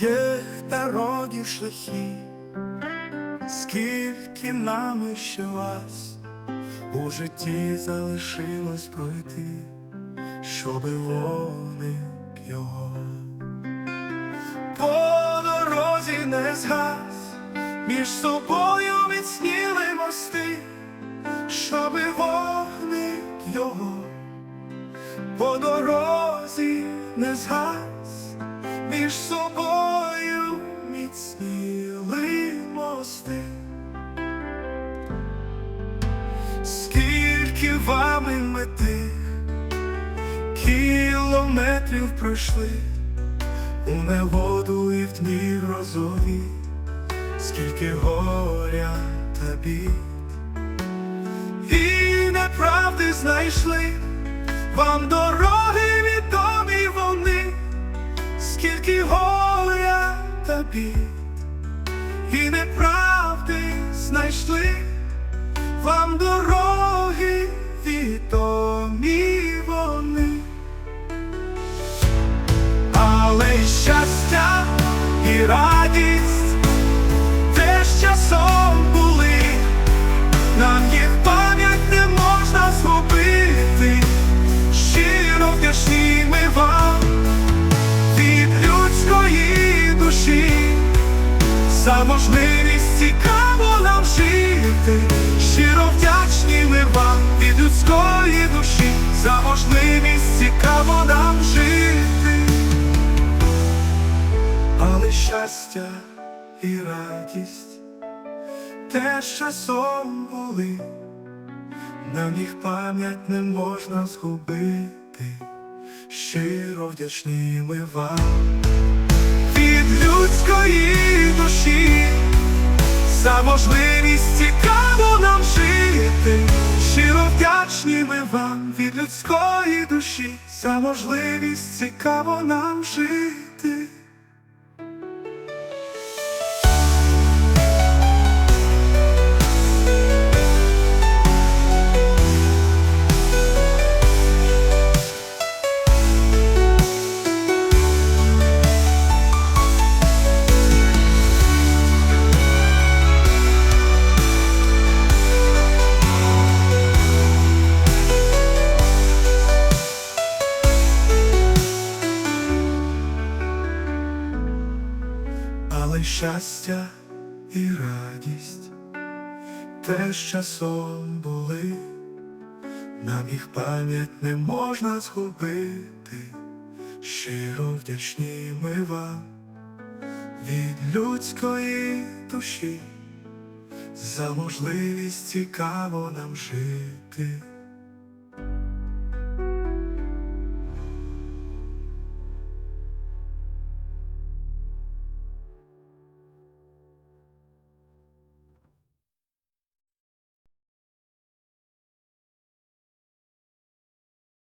Є дороги шляхи, скільки нами ще вас у житті залишилось пройти, щоби вогник його по дорозі не згас, між собою міцніли мости, щоби вогник його по дорозі не згас, між собою міцніли мости. Скільки вами ми тих кілометрів пройшли у неводу і в дні грозові, скільки горя та бід, і неправди знайшли вам дороги та і неправди знайшли вам дороги відомі вони. Але щастя і радість за можливість цікаво нам жити, щиро вдячні ми вам від людської душі, за можливість цікаво нам жити. Але щастя і радість теж часом були, нам їх пам'ять не можна згубити, щиро вдячні ми вам від людської душі, за можливість цікаво нам жити, щиро вдячні ми вам від людської душі, за можливість цікаво нам жити. Щастя і радість теж часом були, нам їх пам'ять не можна згубити, щиро вдячні ми вам від людської душі, за можливість цікаво нам жити.